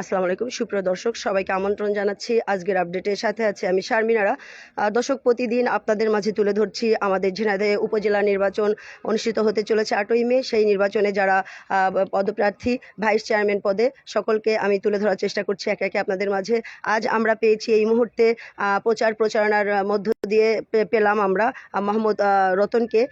আসসালামু আলাইকুম। সুপ্রিয় দর্শক সবাইকে আমন্ত্রণ জানাচ্ছি। আজকের আপডেটের সাথে আছে আমি শারমিনারা দর্শক প্রতিদিন আপনাদের মাঝে তুলে ধরছি আমাদের ঝিনাইদহ উপজেলা নির্বাচন অনুষ্ঠিত হতে চলেছে আটই মে। সেই নির্বাচনে যারা পদপ্রার্থী ভাইস চেয়ারম্যান পদে সকলকে আমি তুলে ধরার চেষ্টা করছি একে একে আপনাদের মাঝে। আজ আমরা পেয়েছি এই মুহূর্তে প্রচার প্রচারণার মধ্য দিয়ে পেলাম আমরা আহ, মোহাম্মদ রতনকে।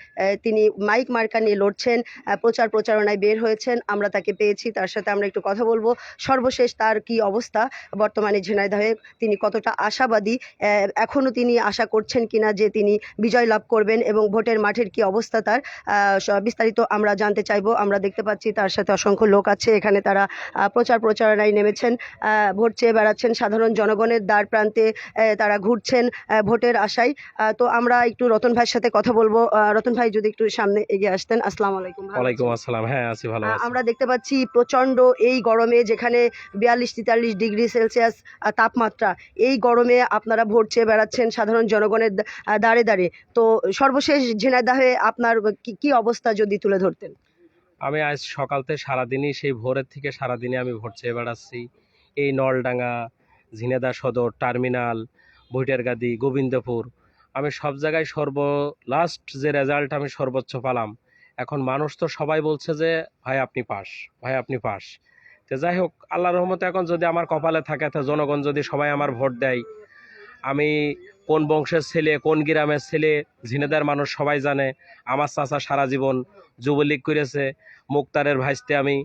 তিনি মাইক মার্কা নিয়ে লড়ছেন প্রচার প্রচারণায় বের হয়েছেন আমরা তাকে পেয়েছি তার সাথে আমরা একটু কথা বলব। সর্বশেষ তার কি অবস্থা বর্তমানে ঝিনাইদহে। তিনি কতটা আশাবাদী আহ, এখনও তিনি আশা করছেন কিনা যে তিনি বিজয় লাভ করবেন এবং ভোটের মাঠের কি অবস্থা তার বিস্তারিত আমরা জানতে চাইব। আমরা দেখতে পাচ্ছি তার সাথে অসংখ্য লোক আছে এখানে তারা প্রচার প্রচারণায় নেমেছেন ভোট চেয়ে বেড়াচ্ছেন সাধারণ জনগণের দ্বার প্রান্তে তারা ঘুরছেন ভোটের আশায়। তো আমরা একটু রতন ভাইয়ের সাথে কথা বলব। রতন ভাই যদি একটু সামনে এগিয়ে আসতেন আসসালামু আলাইকুম ওয়ালাইকুম আসসালাম হ্যাঁ আছি ভালো আমরা দেখতে পাচ্ছি প্রচণ্ড এই গরমে যেখানে বিয়াল্লিশ তেতাল্লিশ ডিগ্রি সেলসিয়াস তাপমাত্রা। এই গরমে আপনারা ভোট চেয়ে বেড়াচ্ছেন সাধারণ জনগণের দাঁড়ে দাঁড়ে। তো সর্বশেষ ঝিনাইদাহে আপনার কি- কি অবস্থা যদি তুলে ধরতেন? আমি আজ সকালতে সারাদিনই সেই ভোরের থেকে সারাদিনে আমি ভোট চেয়ে বেড়াচ্ছি। এই নলডাঙ্গা ঝিনেদা সদর, টার্মিনাল ভুইটের গাদি গোবিন্দপুর। আমি সব জায়গায় সর্ব লাস্ট যে রেজাল্ট আমি সর্বোচ্চ পালাম। এখন মানুষ তো সবাই বলছে যে, ভাই, আপনি পাস, ভাই, আপনি পাস। তো যাই হোক আল্লাহ রহমতে এখন যদি আমার কপালে থাকে তো জনগণ যদি সবাই আমার ভোট দেয় আমি কোন বংশের ছেলে কোন গ্রামের ছেলে ঝিনেদার মানুষ সবাই জানে আমার চাচা সারা জীবন যুবলীগ করেছে মুক্তারের ভাইসতে আমি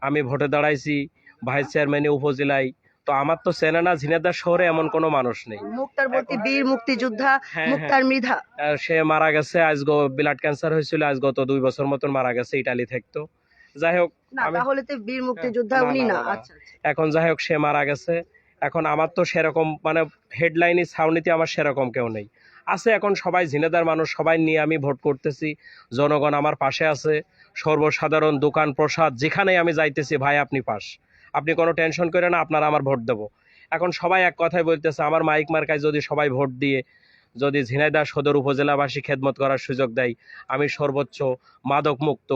আমি ভোটে দাঁড়াইছি ভাইস চেয়ারম্যানে উপজেলায়। তো আমার তো চেনে না ঝিনেদার শহরে এমন কোনো মানুষ নেই। মুক্তারবর্তী বীর মুক্তিযোদ্ধা হ্যাঁ হ্যাঁ। মুক্তার মৃধা। সে মারা গেছে আজ ব্লাড ক্যান্সার হয়েছিল আজ গত দুই বছর মতন মারা গেছে ইটালি থাকতো যাই হোক না তাহলে তো বীর মুক্তিযোদ্ধা না, উনি না। আচ্ছা আচ্ছা। এখন যাই হোক সে মারা গেছে। এখন আমার তো সেরকম মানে হেডলাইনে ছাউনিতে আমার সেরকম কেউ নেই। আছে এখন সবাই ঝিনেদার মানুষ সবাই নিয়ে আমি ভোট করতেছি। জনগণ আমার পাশে আছে। সর্বসাধারণ দোকান প্রসাদ যেখানেই আমি যাইতেছি ভাই আপনি পাস। আপনি কোনো টেনশন করে না আপনারা আমার ভোট দেবো। এখন সবাই এক কথাই বলতেছে আমার মাইক মার্কায় যদি সবাই ভোট দিয়ে যদি ঝিনাইদা সদর উপজেলাবাসী খেদমত করার সুযোগ দেয় আমি সর্বোচ্চ মাদক মুক্ত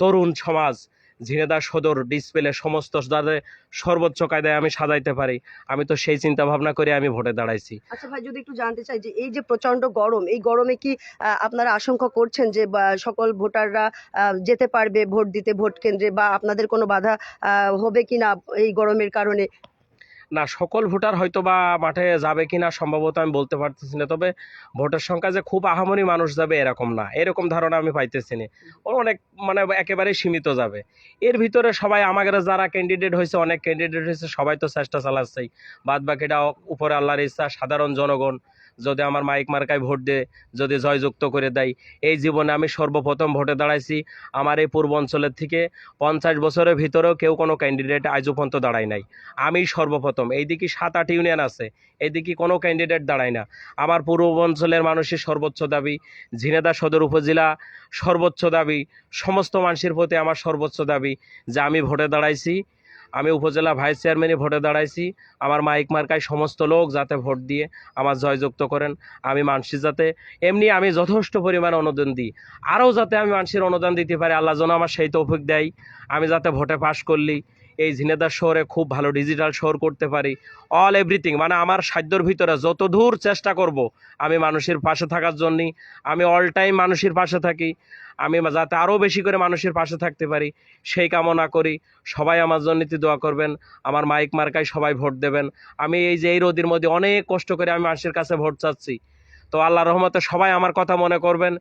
তরুণ সমাজ ঝিনেদা সদর ডিসপ্লে সমস্ত যাতে সর্বোচ্চ কায়দায় আমি সাজাইতে পারি, আমি তো সেই চিন্তা ভাবনা করে আমি ভোটে দাঁড়াইছি। আচ্ছা ভাই, যদি একটু জানতে চাই যে এই যে প্রচণ্ড গরম, এই গরমে কি আপনারা আশঙ্কা করছেন যে সকল ভোটাররা যেতে পারবে ভোট দিতে ভোট কেন্দ্রে, বা আপনাদের কোনো বাধা হবে কিনা এই গরমের কারণে? না, সকল ভোটার হয়তো বা মাঠে যাবে কি না সম্ভবত আমি বলতে পারতেছি না, তবে ভোটার সংখ্যা যে খুব আহামরি মানুষ যাবে এরকম না, এরকম ধারণা আমি পাইতেছি না। অনেক মানে একেবারে সীমিত যাবে। এর ভিতরে সবাই আমাদের যারা ক্যান্ডিডেট হয়েছে, অনেক ক্যান্ডিডেট হয়েছে, সবাই তো চেষ্টা চালাচ্ছেই। বাদ বাকিটা উপরে আল্লাহর ইচ্ছা, সাধারণ জনগণ যদি আমার মাইক মার্কায় ভোট দিয়ে, যদি জয়যুক্ত করে দেয়। এই জীবনে আমি সর্বপ্রথম ভোটে দাঁড়াইছি। আমার এই পূর্ব অঞ্চলের থেকে পঞ্চাশ বছরের ভিতরেও কেউ কোনো ক্যান্ডিডেট আজও পর্যন্ত দাঁড়ায় নাই। আমি সর্বপ্রথম। এইদিকে সাত আট ইউনিয়ন আছে। এইদিকে কোনো ক্যান্ডিডেট দাঁড়ায় না। আমার পূর্ব অঞ্চলের মানুষের সর্বোচ্চ দাবি ঝিনেদা সদর উপজেলা সর্বোচ্চ দাবি, সমস্ত মানুষের প্রতি আমার সর্বোচ্চ দাবি যে আমি ভোটে দাঁড়াইছি। আমি উপজেলা ভাইস চেয়ারম্যানে ভোটে দাঁড়াইছি। আমার মাইক মার্কায় সমস্ত লোক যাতে ভোট দিয়ে আমার জয়যুক্ত করেন, আমি মানুষের যাতে। এমনি আমি যথেষ্ট পরিমাণে অনুদান দিই। আরও যাতে আমি মানুষের অনুদান দিতে পারি, আল্লাহ যেন আমার সেই তৌফিক দেয়। আমি যাতে ভোটে পাশ করলি। এই ঝিনেদার শহরে খুব ভালো ডিজিটাল শহর করতে পারি। অল এভরিথিং মানে আমার সাধ্যর ভিতরে যত দূর চেষ্টা করব, আমি মানুষের পাশে থাকার জন্যই আমি অল টাইম মানুষের পাশে থাকি, আমি যাতে আরও বেশি করে মানুষের পাশে থাকতে পারি, সেই কামনা করি। সবাই আমার জন্য দোয়া করবেন, আমার মাইক মার্কায় সবাই ভোট দেবেন। আমি এই যে এই রোদের মধ্যে অনেক কষ্ট করে আমি মানুষের কাছে ভোট চাচ্ছি। তো আল্লাহ রহমতে সবাই আমার কথা মনে করবেন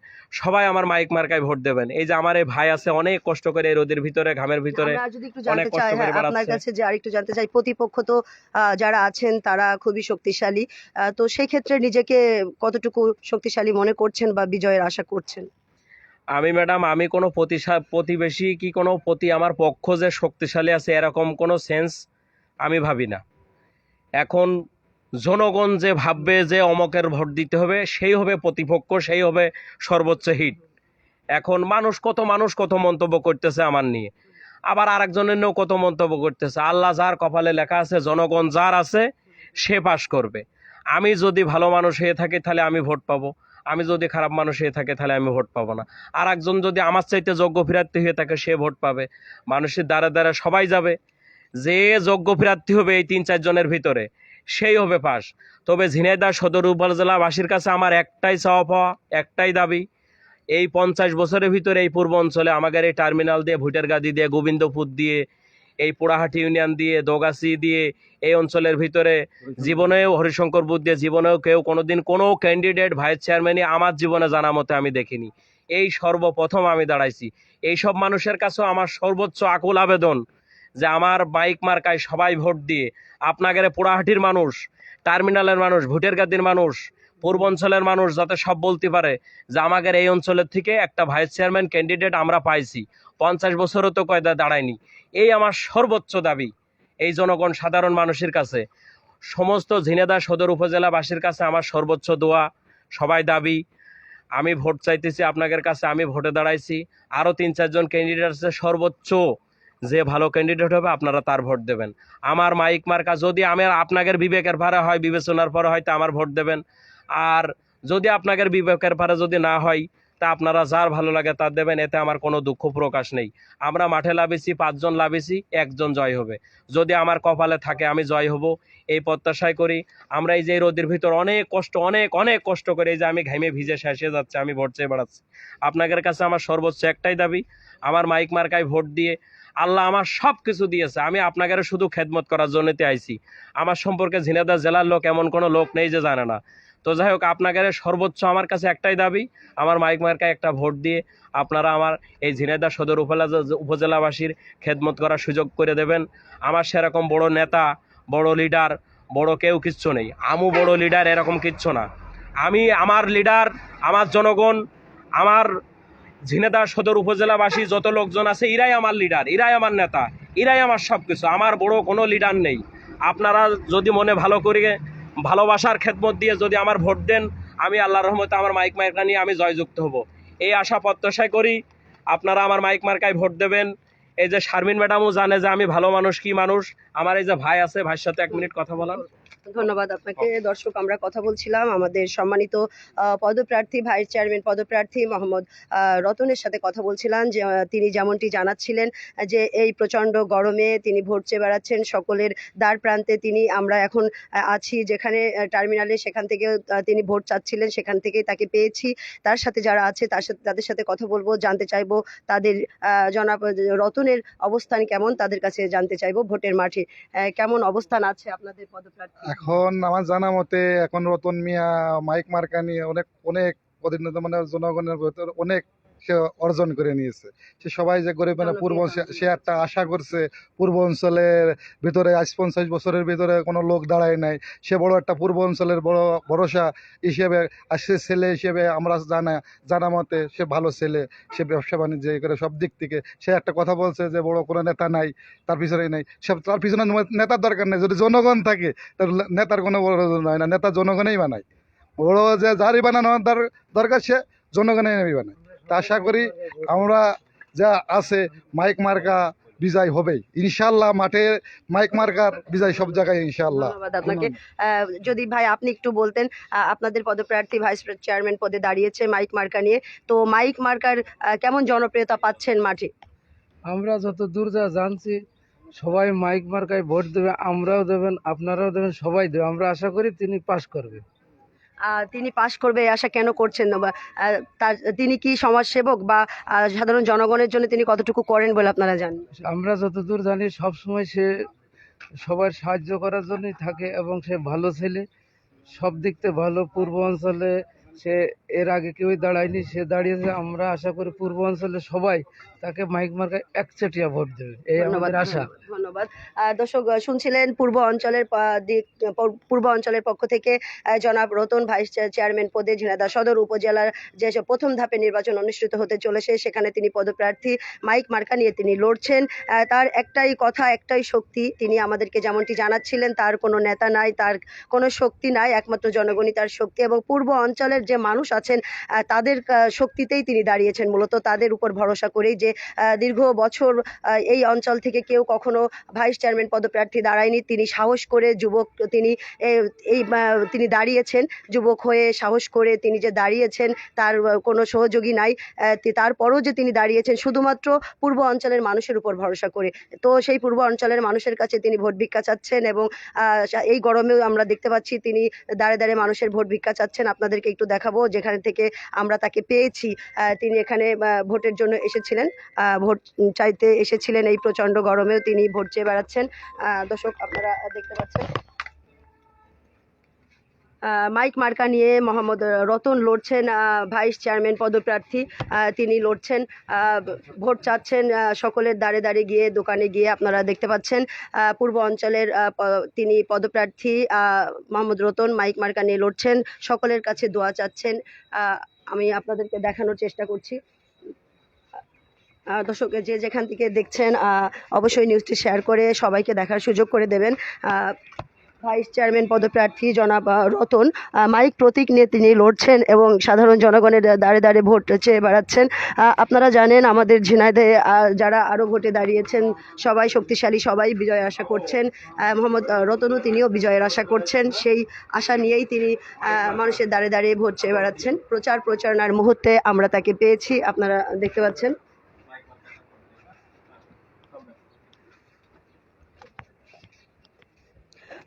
সবাই আমার মাইক মার্কায় ভোট দেবেন। এই যে আমার এই ভাই আছে অনেক কষ্ট করে এই রোদের ভিতরে ঘামের ভিতরে অনেক কষ্ট চাই করে হ্যাঁ আপনার কাছে যে আরেকটু জানতে চাই প্রতিপক্ষ তো যারা আছেন তারা খুবই শক্তিশালী। তো সেই ক্ষেত্রে নিজেকে কতটুকু শক্তিশালী মনে করছেন বা বিজয়ের আশা করছেন? আমি ম্যাডাম আমি কোনো প্রতিবেশী কি কোনো প্রতি আমার পক্ষ যে শক্তিশালী আছে এরকম কোনো সেন্স আমি ভাবি না। এখন জনগণ যে ভাববে যে অমকের ভোট দিতে হবে, সেই হবে প্রতিপক্ষ, সেই হবে সর্বোচ্চ হিট। এখন মানুষ কত মানুষ কত মন্তব্য করতেছে আমার নিয়ে। আবার আরেকজনের নিয়েও কত মন্তব্য করতেছে। আল্লাহ যার কপালে লেখা আছে, জনগণ যার আছে, সে পাশ করবে। আমি যদি ভালো মানুষ হয়ে থাকি, তাহলে আমি ভোট পাবো। আমি যদি খারাপ মানুষ হয়ে থাকে, তাহলে আমি ভোট পাবো না। আর একজন যদি আমার চাইতে যোগ্য ফিরাতে হয়ে থাকে, সে ভোট পাবে। মানুষের দ্বারা দ্বারা সবাই যাবে। যে যোগ্য প্রার্থী হবে এই তিন চারজনের ভিতরে। সেই হবে পাস। তবে ঝিনাইদহ সদর উপজেলাবাসীর কাছে আমার একটাই চাওয়া পাওয়া, একটাই দাবি, এই পঞ্চাশ বছরের ভিতরে এই পূর্ব অঞ্চলে আমাদের এই টার্মিনাল দিয়ে ভুটের গাদি দিয়ে, গোবিন্দপুর দিয়ে, এই পোড়াহাটি ইউনিয়ন দিয়ে, দোগাছি দিয়ে, এই অঞ্চলের ভিতরে জীবনেও হরিশঙ্কর বুদ্ধ জীবনেও কেউ কোনোদিন কোনো ক্যান্ডিডেট ভাইস চেয়ারম্যানই আমার জীবনে জানা মতে আমি দেখিনি। এই সর্বপ্রথম আমি দাঁড়াইছি। এই সব মানুষের কাছেও আমার সর্বোচ্চ আকুল আবেদন। যে আমার বাইক মার্কায় সবাই ভোট দিয়ে আপনাদের পোড়াহাটির মানুষ, টার্মিনালের মানুষ ভোটের গাদির মানুষ পূর্বাঞ্চলের মানুষ যাতে সব বলতে পারে যে আমাদের এই অঞ্চলের থেকে একটা ভাইস চেয়ারম্যান ক্যান্ডিডেট আমরা পাইছি। পঞ্চাশ বছরও তো কয়দা দাঁড়ায়নি। এই আমার সর্বোচ্চ দাবি এই জনগণ সাধারণ মানুষের কাছে। সমস্ত ঝিনেদা সদর উপজেলাবাসীর কাছে আমার সর্বোচ্চ দোয়া, সবাই দাবি। আমি ভোট চাইতেছি আপনাদের কাছে, আমি ভোটে দাঁড়াইছি। আরও তিন চারজন ক্যান্ডিডেট আছে সর্বোচ্চ। যে ভালো ক্যান্ডিডেট হবে আপনারা তার ভোট দেবেন। আমার মাইক মার্কা যদি আমার আপনাদের বিবেকের ভাড়া হয়, বিবেচনার পরে হয়তো আমার ভোট দেবেন। আর যদি আপনাদের বিবেকের ভাড়া যদি না হয়, তা আপনারা যার ভালো লাগে তার দেবেন, এতে আমার কোনো দুঃখ প্রকাশ নেই। আমরা মাঠে লাভেছি, পাঁচজন লাভেছি, একজন জয় হবে। যদি আমার কপালে থাকে, আমি জয় হব, এই প্রত্যাশায় করি। আমরা এই যে রোদের ভিতর অনেক কষ্ট, অনেক অনেক কষ্ট করে এই যে আমি ঘেমে ভিজে শেষে যাচ্ছে, আমি ভোট চেয়ে বেড়াচ্ছি। আপনাদের কাছে আমার সর্বোচ্চ একটাই দাবি, আমার মাইক মার্কায় ভোট দিয়ে আল্লাহ আমার সব কিছু দিয়েছে। আমি আপনাদের শুধু খেদমত করার জন্যতে আইছি। আমার সম্পর্কে ঝিনাইদহ জেলার লোক এমন কোনো লোক নেই যে জানে না। তো যাই হোক আপনাদের সর্বোচ্চ আমার কাছে একটাই দাবি, আমার মাইক মার্কায় একটা ভোট দিয়ে আপনারা আমার এই ঝিনাইদহ সদর উপজেলা উপজেলাবাসীর খেদমত করার সুযোগ করে দেবেন। আমার সেরকম বড় নেতা, বড় লিডার, বড় কেউ কিচ্ছু নেই। আমু বড় লিডার এরকম কিচ্ছু না। আমি, আমার লিডার, আমার জনগণ, আমার ঝিনেদা সদর উপজেলাবাসী যত লোকজন আছে, এরাই আমার লিডার এরাই আমার নেতা, এরাই আমার সব কিছু আমার বড় কোনো লিডার নেই। আপনারা যদি মনে ভালো করে ভালোবাসার খেদমত দিয়ে যদি আমার ভোট দেন, আমি আল্লাহ রহমতে আমার মাইক মার্কা নিয়ে আমি জয়যুক্ত হব। এই আশা প্রত্যাশায় করি আপনারা আমার মাইক মার্কায় ভোট দেবেন। এই যে শারমিন ম্যাডামও জানে যে আমি ভালো মানুষ, কি মানুষ। আমার এই যে ভাই আছে, ভাইয়ের সাথে এক মিনিট কথা বলার ধন্যবাদ আপনাকে। দর্শক আমরা কথা বলছিলাম আমাদের সম্মানিত পদপ্রার্থী ভাইস চেয়ারম্যান পদপ্রার্থী মোহাম্মদ রতনের সাথে কথা বলছিলাম যে তিনি যেমনটি জানাচ্ছিলেন যে এই প্রচণ্ড গরমে তিনি ভোট চেয়ে বেড়াচ্ছেন সকলের দ্বার প্রান্তে তিনি আমরা এখন আছি যেখানে টার্মিনালে সেখান থেকে তিনি ভোট চাচ্ছিলেন সেখান থেকেই তাকে পেয়েছি। তার সাথে যারা আছে তার সাথে তাদের সাথে কথা বলব জানতে চাইব তাদের জনাব রতনের অবস্থান কেমন তাদের কাছে জানতে চাইব ভোটের মাঠে কেমন অবস্থান আছে আপনাদের পদপ্রার্থী? এখন আমার জানা মতে এখন রতন মিয়া, মাইক মার্কানি অনেক অনেক প্রতিনিধি মানে জনগণের অনেক সে অর্জন করে নিয়েছে। সে সবাই যে গরিব মানে পূর্ব সে- সে একটা আশা করছে পূর্ব অঞ্চলের ভিতরে আজ পঞ্চাশ বছরের ভিতরে কোনো লোক দাঁড়ায় নাই। সে বড় একটা পূর্ব অঞ্চলের বড় ভরসা হিসেবে আর সে ছেলে হিসেবে আমরা জানা জানা মতে সে ভালো ছেলে সে ব্যবসা বাণিজ্য করে সব দিক থেকে। সে একটা কথা বলছে যে বড় কোনো নেতা নাই তার পিছনে নাই। সব তার পিছনে নেতার দরকার নেই। যদি জনগণ থাকে তার নেতার কোনো বড় নয় না নেতা জনগণেই বানায়। বড় যে যারই বানানো দর- দরকার সে জনগণেই বানায়। তা আশা করি আমরা যা আছে মাইক মার্কা বিজয় হবেই। ইনশাল্লাহ মাঠে মাইক মার্কার বিজয় সব জায়গায় ইনশাল্লাহ আপনাকে। যদি ভাই আপনি একটু বলতেন আপনাদের পদপ্রার্থী ভাইস চেয়ারম্যান পদে দাঁড়িয়েছে মাইক মার্কা নিয়ে। তো মাইক মার্কার আহ, কেমন জনপ্রিয়তা পাচ্ছেন মাঠে? আমরা যত দূর যা জানছি সবাই মাইক মার্কায় ভোট দেবে আমরাও দেবেন আপনারাও দেবেন সবাই দেবে। আমরা আশা করি তিনি পাশ করবে। তিনি পাশ করবে এই আশা কেন করছেন না? বা তার, তিনি কি সমাজসেবক বা সাধারণ জনগণের জন্য তিনি কতটুকু করেন বলে আপনারা জানেন? আমরা যতদূর জানি সব সময় সে সবার সাহায্য করার জন্যই থাকে এবং সে ভালো ছেলে। সব দিক থেকে ভালো। পূর্ব অঞ্চলে সে এর আগে কেউই দাঁড়ায়নি, সে দাঁড়িয়েছে। আমরা আশা করি পূর্ব অঞ্চলে সবাই তাকে মাইক মার্কায় একচেটিয়া ভোট দেবে এই আমাদের আশা। ধন্যবাদ দর্শক শুনছিলেন পূর্ব অঞ্চলের দিক পূর্ব অঞ্চলের পক্ষ থেকে জনাব রতন ভাইস চেয়ারম্যান পদে ঝিনাইদহ সদর উপজেলার যে প্রথম ধাপে নির্বাচন অনুষ্ঠিত হতে চলেছে সেখানে তিনি পদপ্রার্থী মাইক মার্কা নিয়ে তিনি লড়ছেন। তার একটাই কথা একটাই শক্তি তিনি আমাদেরকে যেমনটি জানাচ্ছিলেন তার কোনো নেতা নাই তার কোনো শক্তি নাই একমাত্র জনগণই তার শক্তি। এবং পূর্ব অঞ্চলের যে মানুষ আছেন তাদের শক্তিতেই তিনি দাঁড়িয়েছেন মূলত তাদের উপর ভরসা করেই যে দীর্ঘ বছর এই অঞ্চল থেকে কেউ কখনো ভাইস চেয়ারম্যান পদপ্রার্থী দাঁড়ায়নি। তিনি সাহস করে যুবক, তিনি এই তিনি দাঁড়িয়েছেন। যুবক হয়ে সাহস করে তিনি যে দাঁড়িয়েছেন, তার কোনো সহযোগী নাই। তারপরও যে তিনি দাঁড়িয়েছেন, শুধুমাত্র পূর্ব অঞ্চলের মানুষের উপর ভরসা করে। তো সেই পূর্ব অঞ্চলের মানুষের কাছে তিনি ভোট ভিক্ষা চাচ্ছেন এবং এই গরমেও আমরা দেখতে পাচ্ছি তিনি দাঁড়ে দাঁড়ে মানুষের ভোট ভিক্ষা চাচ্ছেন। আপনাদেরকে একটু দেখাবো, যেখান থেকে আমরা তাকে পেয়েছি। তিনি এখানে ভোটের জন্য এসেছিলেন। ভোট চাইতে এসেছিলেন এই প্রচণ্ড গরমেও তিনি ভোট চেয়ে বেড়াচ্ছেন। দর্শক, আপনারা দেখতে পাচ্ছেন। মাইক মার্কা নিয়ে মোহাম্মদ রতন লড়ছেন ভাইস চেয়ারম্যান পদপ্রার্থী তিনি লড়ছেন ভোট চাচ্ছেন সকলের দাঁড়ে দাঁড়ে গিয়ে, দোকানে গিয়ে আপনারা দেখতে পাচ্ছেন পূর্ব অঞ্চলের তিনি পদপ্রার্থী মোহাম্মদ রতন মাইক মার্কা নিয়ে লড়ছেন, সকলের কাছে দোয়া চাচ্ছেন। আমি আপনাদেরকে দেখানোর চেষ্টা করছি। দর্শক, যে যেখান থেকে দেখছেন অবশ্যই নিউজটি শেয়ার করে সবাইকে দেখার সুযোগ করে দেবেন। ভাইস চেয়ারম্যান পদপ্রার্থী জনাব রতন মাইক প্রতীক নিয়ে তিনি লড়ছেন এবং সাধারণ জনগণের দাঁড়ে দাঁড়ে ভোট চেয়ে বেড়াচ্ছেন। আপনারা জানেন, আমাদের ঝিনাইদে যারা আরও ভোটে দাঁড়িয়েছেন, সবাই শক্তিশালী, সবাই বিজয় আশা করছেন। মোহাম্মদ রতনও তিনিও বিজয়ের আশা করছেন। সেই আশা নিয়েই তিনি মানুষের দাঁড়ে দাঁড়িয়ে ভোট চেয়ে বেড়াচ্ছেন। প্রচার প্রচারণার মুহূর্তে আমরা তাকে পেয়েছি। আপনারা দেখতে পাচ্ছেন।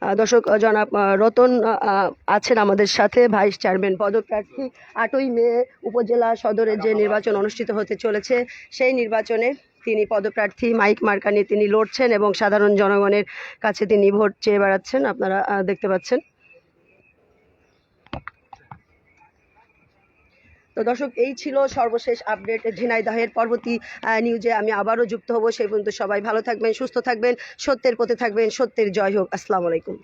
দর্শক জনাব রতন আছেন আমাদের সাথে, ভাইস চেয়ারম্যান পদপ্রার্থী। আটই মে উপজেলা সদরের যে নির্বাচন অনুষ্ঠিত হতে চলেছে, সেই নির্বাচনে তিনি পদপ্রার্থী, মাইক মার্কা নিয়ে তিনি লড়ছেন এবং সাধারণ জনগণের কাছে তিনি ভোট চেয়ে বেড়াচ্ছেন। আপনারা দেখতে পাচ্ছেন। তো দর্শক, এই ছিল সর্বশেষ আপডেট ঝিনাইদহের পরবর্তী নিউজে আমি আবারও যুক্ত হব। সেই পর্যন্ত সবাই ভালো থাকবেন, সুস্থ থাকবেন, সত্যের পথে থাকবেন, সত্যের জয় হোক। আসসালামু আলাইকুম।